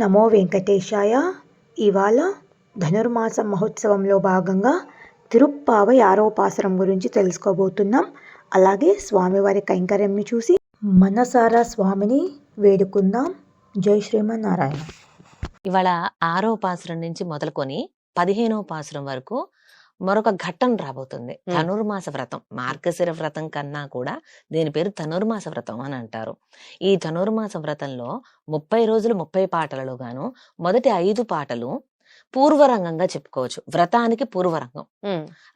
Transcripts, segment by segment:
నమో వెంకటేశాయ. ఇవాళ ధనుర్మాస మహోత్సవంలో భాగంగా తిరుప్పావై ఆరోపాసరం గురించి తెలుసుకోబోతున్నాం. అలాగే స్వామివారి కైంకర్యంని చూసి మనసారా స్వామిని వేడుకుందాం. జై శ్రీమన్నారాయణ. ఇవాళ ఆరో నుంచి మొదలుకొని పదిహేనోపాసరం వరకు మరొక ఘట్టం రాబోతుంది. ధనుర్మాస వ్రతం. మార్గశిర వ్రతం కన్నా కూడా దీని పేరు ధనుర్మాస వ్రతం అని అంటారు. ఈ ధనుర్మాస వ్రతంలో ముప్పై రోజులు ముప్పై పాటలలో గాను మొదటి ఐదు పాటలు పూర్వరంగంగా చెప్పుకోవచ్చు. వ్రతానికి పూర్వరంగం.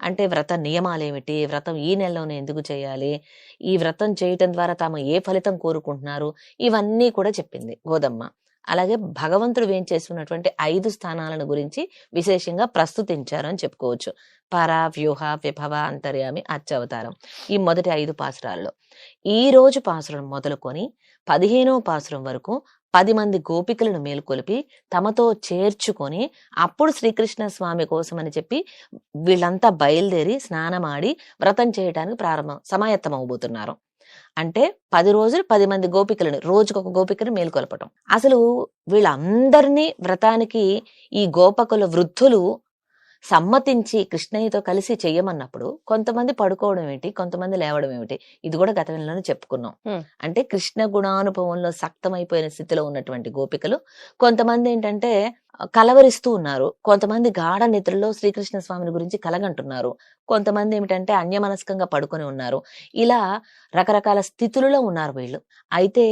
అంటే వ్రత నియమాలు ఏమిటి వ్రతం ఈ నెలలోనే ఎందుకు చేయాలి? ఈ వ్రతం చేయటం ద్వారా తాము ఏ ఫలితం కోరుకుంటున్నారు? ఇవన్నీ కూడా చెప్పింది గోదమ్మ. అలాగే భగవంతుడు వేం చేసుకున్నటువంటి ఐదు స్థానాలను గురించి విశేషంగా ప్రస్తుతించారు అని చెప్పుకోవచ్చు. పర వ్యూహ విభవ అంతర్యామి అత్యవతారం ఈ మొదటి ఐదు పాసురాల్లో. ఈ రోజు పాసురం మొదలుకొని పదిహేనో పాసురం వరకు పది మంది గోపికలను మేల్కొలిపి తమతో చేర్చుకొని అప్పుడు శ్రీకృష్ణ స్వామి కోసం అని చెప్పి వీళ్ళంతా బయలుదేరి స్నానమాడి వ్రతం చేయడానికి ప్రారంభం సమాయత్తం అవబోతున్నారు అంటే పది రోజులు పది మంది గోపికలను రోజుకొక గోపికను మేల్కొల్పటం. అసలు వీళ్ళందరినీ వ్రతానికి ఈ గోపకుల వృద్ధులు సమ్మతించి కృష్ణయ్యతో కలిసి చెయ్యమన్నప్పుడు కొంతమంది పడుకోవడం ఏంటి కొంతమంది లేవడం ఏమిటి ఇది కూడా గత నెలలోనే చెప్పుకున్నాం. అంటే కృష్ణ గుణానుభవంలో సక్తమైపోయిన స్థితిలో ఉన్నటువంటి గోపికలు కొంతమంది ఏంటంటే కలవరిస్తూ ఉన్నారు కొంతమంది గాఢ నిద్రలో శ్రీకృష్ణ స్వామిని గురించి కలగంటున్నారు కొంతమంది ఏమిటంటే అన్యమనస్కంగా పడుకొని ఉన్నారు ఇలా రకరకాల స్థితులలో ఉన్నారు వీళ్ళు. అయితే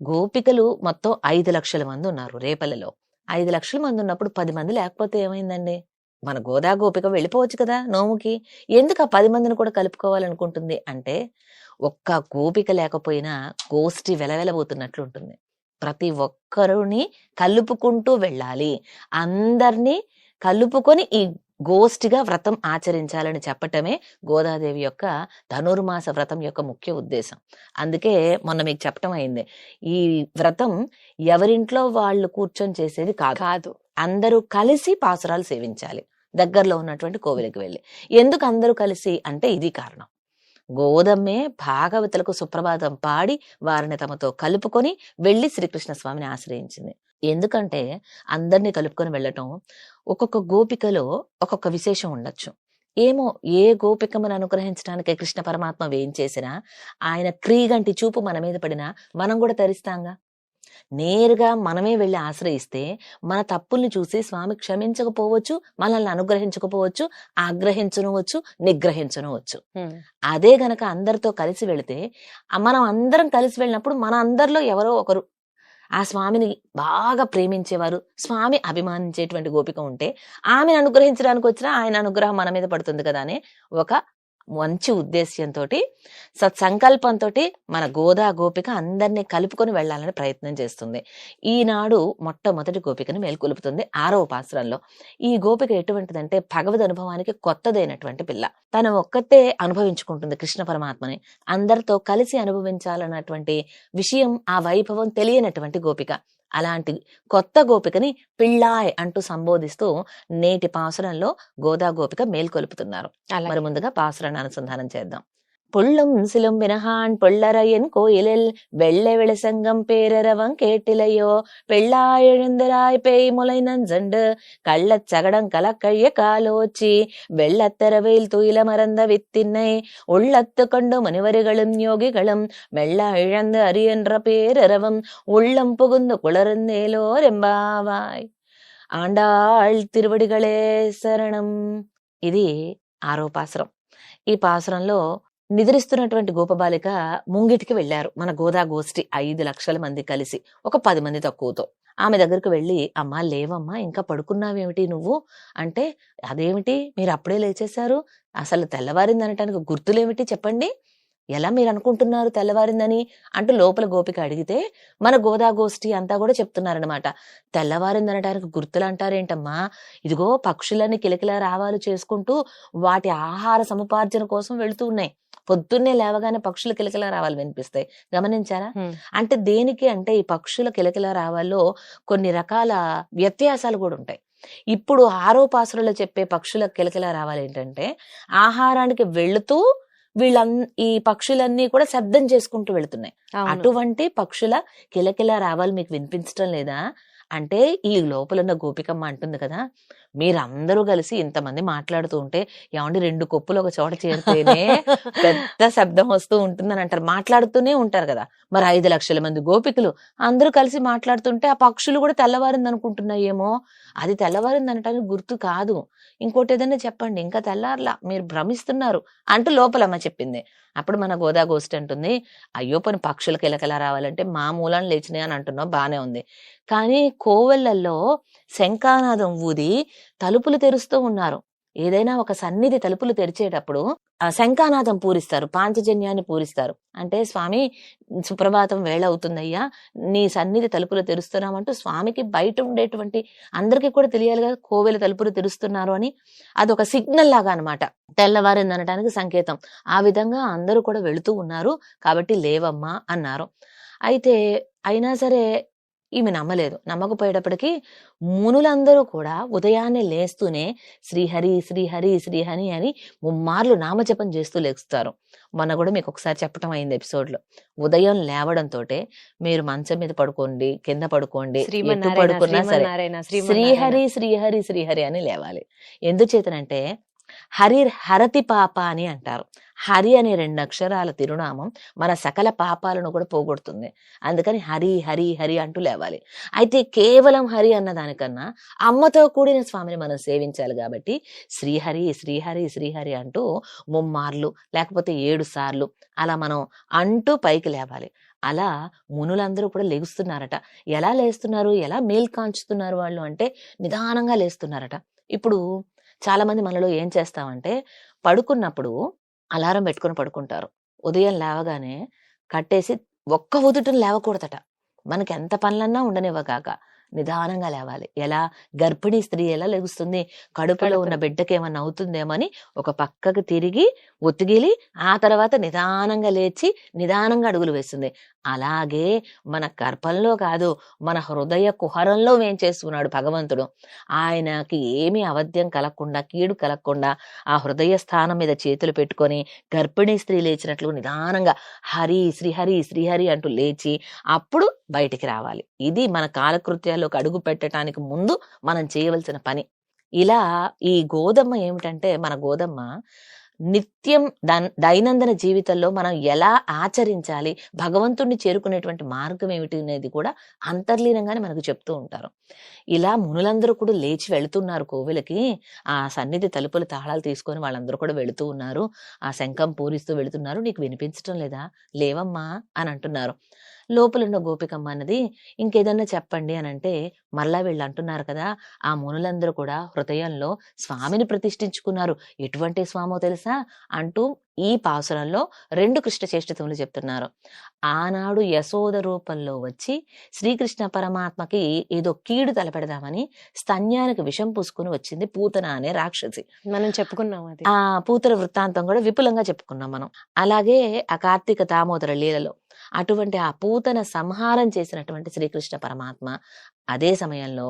గోపికలు మొత్తం ఐదు లక్షల మంది ఉన్నారు రేపల్లలో. ఐదు లక్షల మంది ఉన్నప్పుడు పది మంది లేకపోతే ఏమైందండి? మన గోదా గోపిక వెళ్ళిపోవచ్చు కదా నోముకి. ఎందుకు ఆ పది మందిని కూడా కలుపుకోవాలనుకుంటుంది? అంటే ఒక్క గోపిక లేకపోయినా గోష్ఠి వెలవెలబోతున్నట్లు ఉంటుంది. ప్రతి ఒక్కరిని కలుపుకుంటూ వెళ్ళాలి. అందరినీ కలుపుకొని ఈ గోష్ఠిగా వ్రతం ఆచరించాలని చెప్పటమే గోదాదేవి యొక్క ధనుర్మాస వ్రతం యొక్క ముఖ్య ఉద్దేశం. అందుకే మొన్న మీకు చెప్పటం అయింది. ఈ వ్రతం ఎవరింట్లో వాళ్ళు కూర్చొని చేసేది కాదు. కాదు. అందరూ కలిసి పాసురాలు సేవించాలి. దగ్గరలో ఉన్నటువంటి కోవిలకి వెళ్ళి. ఎందుకు అందరూ కలిసి అంటే ఇది కారణం. గోదమ్మే భాగవతులకు సుప్రభాతం పాడి వారిని తమతో కలుపుకొని వెళ్ళి శ్రీకృష్ణ స్వామిని ఆశ్రయించింది. ఎందుకంటే అందరినీ కలుపుకొని వెళ్ళటం ఒక్కొక్క గోపికలో ఒక్కొక్క విశేషం ఉండొచ్చు. ఏమో ఏ గోపికమని అనుగ్రహించడానికి కృష్ణ పరమాత్మ వేయించేసినా ఆయన క్రీగంటి చూపు మన మీద పడినా మనం కూడా తరిస్తాంగా? నేరుగా మనమే వెళ్ళి ఆశ్రయిస్తే మన తప్పుల్ని చూసి స్వామి క్షమించకపోవచ్చు మనల్ని అనుగ్రహించకపోవచ్చు ఆగ్రహించనవచ్చు నిగ్రహించనవచ్చు. అదే గనక అందరితో కలిసి వెళితే మనం అందరం కలిసి వెళ్ళినప్పుడు మన అందరిలో ఎవరో ఒకరు ఆ స్వామిని బాగా ప్రేమించేవారు. స్వామి అభిమానించేటువంటి గోపిక ఉంటే ఆమెను అనుగ్రహించడానికి వచ్చినా ఆయన అనుగ్రహం మన మీద పడుతుంది కదా అనే ఒక మంచి ఉద్దేశ్యంతో సత్సంకల్పంతో మన గోదా గోపిక అందరినీ కలుపుకొని వెళ్ళాలని ప్రయత్నం చేస్తుంది. ఈనాడు మొట్టమొదటి గోపికను మేల్కొలుపుతుంది ఆరవ పాత్రంలో ఈ గోపిక ఎటువంటిదంటే భగవద్ అనుభవానికి కొత్తదైనటువంటి పిల్ల. తను ఒక్కతే అనుభవించుకుంటుంది కృష్ణ పరమాత్మని. అందరితో కలిసి అనుభవించాలన్నటువంటి విషయం ఆ వైభవం తెలియనటువంటి గోపిక. అలాంటి కొత్త గోపికని పిళ్ళాయ్ అంటూ సంబోధిస్తూ నేటి పాసురంలో గోదా గోపిక మేల్కొలుపుతున్నారు. మరి ముందుగా పాసురాన్ని అనుసంధానం చేద్దాం. புள்ளும் சிலும்பினகான் பொள்ளரையன் கோயிலில் வெள்ளை விளசங்கம் பேரரவம் கேட்டிலையோ பெள்ளாய் எழுந்தராய் பேய் முலை நஞ்சண்டு கள்ளச் சகடம் கலக்கழிய காலோச்சி வெள்ளத்தரவையில் துயில மறந்த வித்தின்னை உள்ளத்து கொண்டு முனிவர்களும் யோகிகளும் மெல்ல இழந்து அரியன்ற பேரரவம் உள்ளம் புகுந்து குளர்ந்தேலோர் எம்பாவாய் ఆండాళ్ తిరువడిగళే శరణం ఇది ఆరో పాసురం ఈ పాసురంలో నిద్రిస్తున్నటువంటి గోపబాలిక ముంగిటికి వెళ్ళారు మన గోదా గోష్ఠి ఐదు లక్షల మంది కలిసి ఒక పది మంది తక్కువతో. ఆమె దగ్గరకు వెళ్ళి అమ్మా లేవమ్మా ఇంకా పడుకున్నావేమిటి నువ్వు? అంటే అదేమిటి? మీరు అప్పుడే లేచేశారు. అసలు తెల్లవారింది అనటానికి గుర్తులేమిటి చెప్పండి. ఎలా మీరు అనుకుంటున్నారు తెల్లవారిందని? అంటూ లోపల గోపిక అడిగితే మన గోదా గోష్ఠి అంతా కూడా చెప్తున్నారనమాట తెల్లవారిందనటానికి గుర్తులు అంటారేంటమ్మా ఇదిగో పక్షులన్నీ కిలకిల రావాలు చేసుకుంటూ వాటి ఆహార సముపార్జన కోసం వెళుతూ ఉన్నాయి. పొద్దున్నే లేవగానే పక్షుల కిలకిల రావాలి వినిపిస్తాయి. గమనించారా. అంటే దేనికి అంటే ఈ పక్షుల కిలకిల రావాల్లో కొన్ని రకాల వ్యత్యాసాలు కూడా ఉంటాయి. ఇప్పుడు ఆరో పాసులలో చెప్పే పక్షుల కిలకిల రావాలి ఏంటంటే ఆహారానికి వెళుతూ వీళ్ళన్ ఈ పక్షులన్నీ కూడా శబ్దం చేసుకుంటూ వెళుతున్నాయి. అటువంటి పక్షుల కిలకిల రావాలి మీకు వినిపించడం లేదా? అంటే ఈ లోపలున్న గోపికమ్మ అంటుంది కదా మీరందరూ కలిసి ఇంతమంది మాట్లాడుతూ ఉంటే ఏమండి రెండు కొప్పులు ఒక చోట చేరితేనే పెద్ద శబ్దం వస్తూ ఉంటుందని అంటారు. మాట్లాడుతూనే ఉంటారు కదా. మరి ఐదు లక్షల మంది గోపికలు అందరూ కలిసి మాట్లాడుతుంటే ఆ పక్షులు కూడా తెల్లవారింది అనుకుంటున్నాయేమో అది తెల్లవారింది అనటానికి గుర్తు కాదు. ఇంకోటి ఏదైనా చెప్పండి. ఇంకా తెల్లారలా. మీరు భ్రమిస్తున్నారు అంటూ లోపలమ్మ చెప్పింది. అప్పుడు మన గోదా గోష్ఠి అంటుంది అయ్యో పని పక్షులకు ఎలకలా రావాలంటే మా మూలాన్ని లేచినాయి అని అంటున్నావు. బానే ఉంది. కానీ కోవెళ్ళలో శంఖానాదం ఊది తలుపులు తెరుస్తూ ఉన్నారు. ఏదైనా ఒక సన్నిధి తలుపులు తెరిచేటప్పుడు ఆ శంఖానాదం పూరిస్తారు పాంచజన్యాన్ని పూరిస్తారు. అంటే స్వామి సుప్రభాతం వేళ అవుతుందయ్యా నీ సన్నిధి తలుపులు తెరుస్తున్నామంటూ స్వామికి బయట ఉండేటువంటి అందరికీ కూడా తెలియాలి కదా కోవెల తలుపులు తెరుస్తున్నారు అని. అదొక సిగ్నల్ లాగా అనమాట తెల్లవారింది అనడానికి సంకేతం. ఆ విధంగా అందరూ కూడా వెళుతూ ఉన్నారు. కాబట్టి లేవమ్మా అన్నారు. అయితే అయినా సరే ఈమె నమ్మలేదు. నమ్మకపోయేటప్పటికీ మునులందరూ కూడా ఉదయాన్నే లేస్తూనే శ్రీహరి శ్రీహరి శ్రీహరి అని ముమ్మార్లు నామజపం చేస్తూ లేస్తారు మొన్న కూడా మీకు ఒకసారి చెప్పటం అయింది ఎపిసోడ్లో ఉదయం లేవడంతో మీరు మంచం మీద పడుకోండి కింద పడుకోండి పడుకున్నా సరే శ్రీహరి శ్రీహరి శ్రీహరి అని లేవాలి. ఎందుచేతనంటే హరి హరతి పాప అని అంటారు. హరి అనే రెండు అక్షరాల తిరునామం మన సకల పాపాలను కూడా పోగొడుతుంది. అందుకని హరి హరి హరి అంటూ లేవాలి. అయితే కేవలం హరి అన్న దానికన్నా అమ్మతో కూడిన స్వామిని మనం సేవించాలి కాబట్టి శ్రీహరి శ్రీహరి శ్రీహరి అంటూ ముమ్మార్లు లేకపోతే ఏడు సార్లు అలా మనం అంటూ పైకి లేవాలి. అలా మునులందరూ కూడా లెగుస్తున్నారట. ఎలా లేస్తున్నారు? ఎలా మేల్కాంచుతున్నారు వాళ్ళు అంటే నిదానంగా లేస్తున్నారట. ఇప్పుడు చాలా మంది మనలో ఏం చేస్తామంటే పడుకున్నప్పుడు అలారం పెట్టుకొని పడుకుంటారు. ఉదయం లేవగానే కట్టేసి ఒక్క ఉదుటం లేవకూడదట. మనకి ఎంత పనులన్నా ఉండనివ్వగాక నిదానంగా లేవాలి. ఎలా? గర్భిణీ స్త్రీ ఎలా లెగుస్తుంది? కడుపులో ఉన్న. బిడ్డకి ఏమన్నా అవుతుందేమని ఒక పక్కకి తిరిగి ఒత్తిగిలి ఆ తర్వాత నిదానంగా లేచి నిదానంగా అడుగులు వేస్తుంది. అలాగే మన గర్భంలో కాదు మన హృదయ కుహరంలో వేంచేసుకున్నాడు భగవంతుడు? ఆయనకి ఏమీ అవధ్యం కలగకుండా కీడు కలగకుండా ఆ హృదయ స్థానం మీద చేతులు పెట్టుకొని గర్భిణీ స్త్రీ లేచినట్లు నిదానంగా హరి శ్రీహరి శ్రీహరి అంటూ లేచి అప్పుడు బయటికి రావాలి. ఇది మన కాలకృత్యాల్లోకి అడుగు పెట్టడానికి ముందు మనం చేయవలసిన పని. ఇలా ఈ గోధుమ ఏమిటంటే మన గోధుమ నిత్యం దన్- దైనందిన జీవితంలో మనం ఎలా ఆచరించాలి భగవంతుణ్ణి చేరుకునేటువంటి మార్గం ఏమిటి అనేది కూడా అంతర్లీనంగానే మనకు చెప్తూ ఉంటారు. ఇలా మునులందరూ కూడా లేచి వెళుతున్నారు కోవిలకి. ఆ సన్నిధి తలుపులు తాళాలు తీసుకొని వాళ్ళందరూ కూడా వెళుతూ ఉన్నారు. ఆ శంఖం పూరిస్తూ వెళుతున్నారు. నీకు వినిపించటం లేదా? లేవమ్మా అని అంటున్నారు. లోపలున్న గోపికమ్మ అన్నది ఇంకేదన్నా చెప్పండి అని అంటే మరలా వీళ్ళు అంటున్నారు కదా ఆ మునులందరూ కూడా హృదయంలో స్వామిని ప్రతిష్ఠించుకున్నారు. ఎటువంటి స్వామో తెలుసా? అంటూ ఈ పాసురంలో రెండు కృష్ణ చేష్టతములు చెప్తున్నారు. ఆనాడు యశోద రూపంలో వచ్చి శ్రీకృష్ణ పరమాత్మకి ఏదో కీడు తలపెడదామని స్తన్యానికి విషం పూసుకుని వచ్చింది పూతన అనే రాక్షసి. మనం చెప్పుకున్నాం అది. ఆ పూతన వృత్తాంతం కూడా విపులంగా చెప్పుకున్నాం మనం. అలాగే ఆ కార్తీక దామోదర లీలలో అటువంటి ఆ పూతన సంహారం చేసినటువంటి శ్రీకృష్ణ పరమాత్మ అదే సమయంలో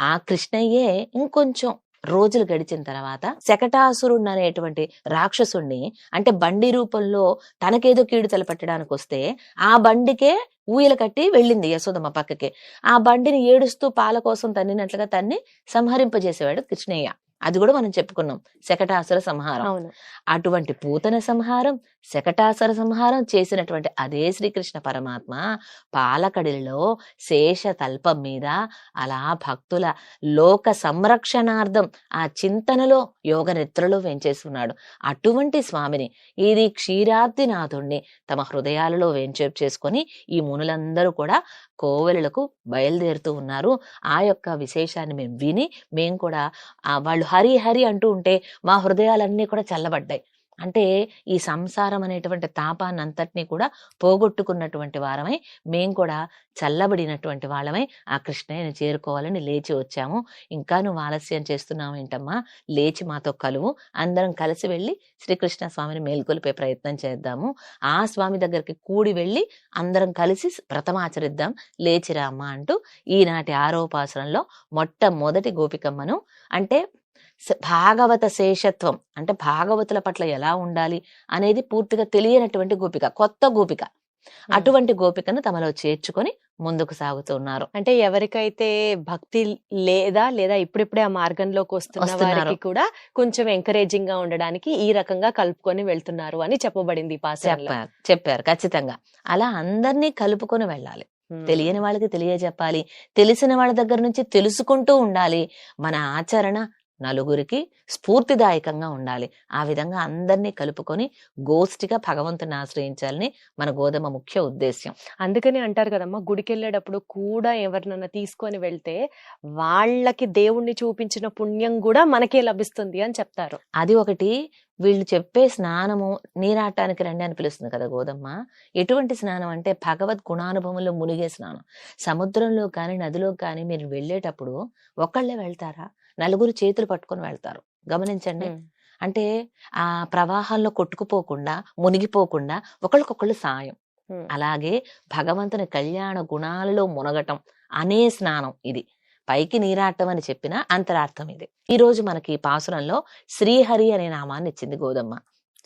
ఆ కృష్ణయ్యే ఇంకొంచెం రోజులు గడిచిన తర్వాత శకటాసురుణ్ అనేటువంటి రాక్షసుణ్ణి అంటే బండి రూపంలో తనకేదో కీడు తలపెట్టడానికి వస్తే ఆ బండికే ఊయల కట్టి వెళ్ళింది యశోదమ్మ పక్కకి. ఆ బండిని ఏడుస్తూ పాల కోసం తన్నినట్లుగా తన్ని సంహరింపజేసేవాడు కృష్ణయ్య. అది కూడా మనం చెప్పుకున్నాం. శకటాసుర సంహారం. అటువంటి పూతన సంహారం శకటాసుర సంహారం చేసినటువంటి అదే శ్రీకృష్ణ పరమాత్మ పాలకడిలో శేష తల్పం మీద అలా భక్తుల లోక సంరక్షణార్థం ఆ చింతనలో యోగ నిద్రలో వేంచేస్తున్నాడు. అటువంటి స్వామిని ఇది క్షీరాబ్దినాథుణ్ణి తమ హృదయాలలో వేంచేపు చేసుకొని ఈ మునులందరూ కూడా కోవెలకు బయలుదేరుతూ ఉన్నారు. ఆ యొక్క విశేషాన్ని మేము విని మేము కూడా వాళ్ళు హరి హరి అంటూ ఉంటే మా హృదయాలన్నీ కూడా చల్లబడ్డాయి. అంటే ఈ సంసారం అనేటువంటి తాపాన్ని అంతటినీ కూడా పోగొట్టుకున్నటువంటి వారమై మేం కూడా చల్లబడినటువంటి వాళ్ళమై ఆ కృష్ణయ్యని చేరుకోవాలని లేచి వచ్చాము. ఇంకా నువ్వు ఆలస్యం చేస్తున్నావు ఏంటమ్మా? లేచి మాతో కలువు. అందరం కలిసి వెళ్ళి శ్రీకృష్ణ స్వామిని మేల్కొలిపే ప్రయత్నం చేద్దాము. ఆ స్వామి దగ్గరికి కూడి వెళ్ళి అందరం కలిసి ప్రథమాచరిద్దాం లేచిరామ్మా లేచిరా అమ్మా అంటూ ఈనాటి ఆరోపాసనంలో మొట్టమొదటి గోపికమ్మను అంటే భాగవత శేషత్వం. అంటే భాగవతుల పట్ల ఎలా ఉండాలి అనేది పూర్తిగా తెలియనటువంటి గోపిక కొత్త గోపిక. అటువంటి గోపికను తమలో చేర్చుకొని ముందుకు సాగుతున్నారు అంటే ఎవరికైతే భక్తి లేదా లేదా ఇప్పుడిప్పుడే ఆ మార్గంలోకి వస్తున్న వస్తున్నారు. వారికి కూడా కొంచెం ఎంకరేజింగ్గా ఉండడానికి ఈ రకంగా కలుపుకొని వెళ్తున్నారు అని చెప్పబడింది చెప్పారు చెప్పారు ఖచ్చితంగా. అలా అందరినీ కలుపుకొని వెళ్ళాలి. తెలియని వాళ్ళకి తెలియజెప్పాలి. తెలిసిన వాళ్ళ దగ్గర నుంచి తెలుసుకుంటూ ఉండాలి. మన ఆచరణ నలుగురికి స్ఫూర్తిదాయకంగా ఉండాలి. ఆ విధంగా అందరినీ కలుపుకొని గోష్ఠిగా భగవంతుని ఆశ్రయించాలని మన గోధుమ ముఖ్య ఉద్దేశ్యం. అందుకని అంటారు కదమ్మా గుడికి వెళ్ళేటప్పుడు కూడా ఎవరినన్నా తీసుకొని వెళ్తే వాళ్ళకి దేవుణ్ణి చూపించిన పుణ్యం కూడా మనకే లభిస్తుంది అని చెప్తారు. అది ఒకటి. వీళ్ళు చెప్పే స్నానము నీరాటానికి రండి అని పిలుస్తుంది కదా గోదమ్మ ఎటువంటి స్నానం అంటే భగవద్ గుణానుభవంలో మునిగే స్నానం. సముద్రంలో కానీ నదిలో కానీ మీరు వెళ్ళేటప్పుడు ఒకళ్ళే వెళ్తారా? నలుగురు చేతులు పట్టుకొని వెళ్తారు. గమనించండి. అంటే ఆ ప్రవాహాల్లో కొట్టుకుపోకుండా మునిగిపోకుండా ఒకళ్ళకొకళ్ళు సాయం. అలాగే భగవంతుని కళ్యాణ గుణాలలో మునగటం అనే స్నానం ఇది. పైకి నీరాటం అని చెప్పిన అంతరార్థం ఇది. ఈ రోజు మనకి పాసురంలో శ్రీహరి అనే నామాన్ని ఇచ్చింది గోదమ్మ.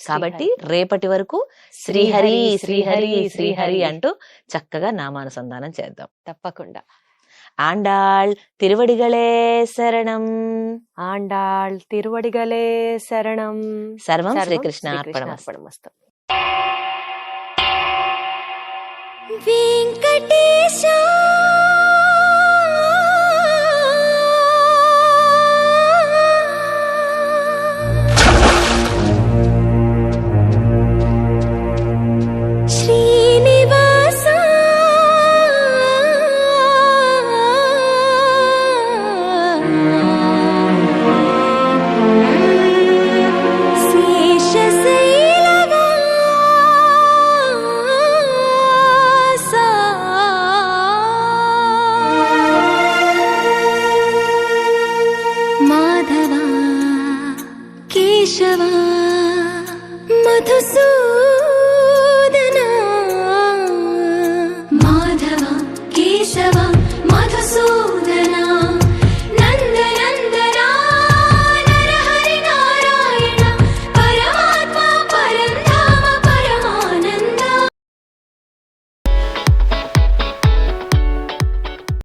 కాబట్టి రేపటి వరకు శ్రీహరి శ్రీహరి శ్రీహరి. అంటూ చక్కగా నామానుసంధానం చేద్దాం. తప్పకుండా. ஆண்டாள் திருவடிகளே சரணம். ஆண்டாள் திருவடிகளே சரணம். சர்வம் ஸ்ரீகிருஷ்ண அர்ப்பணமஸ்து வெங்கடேஷா मधुसूदन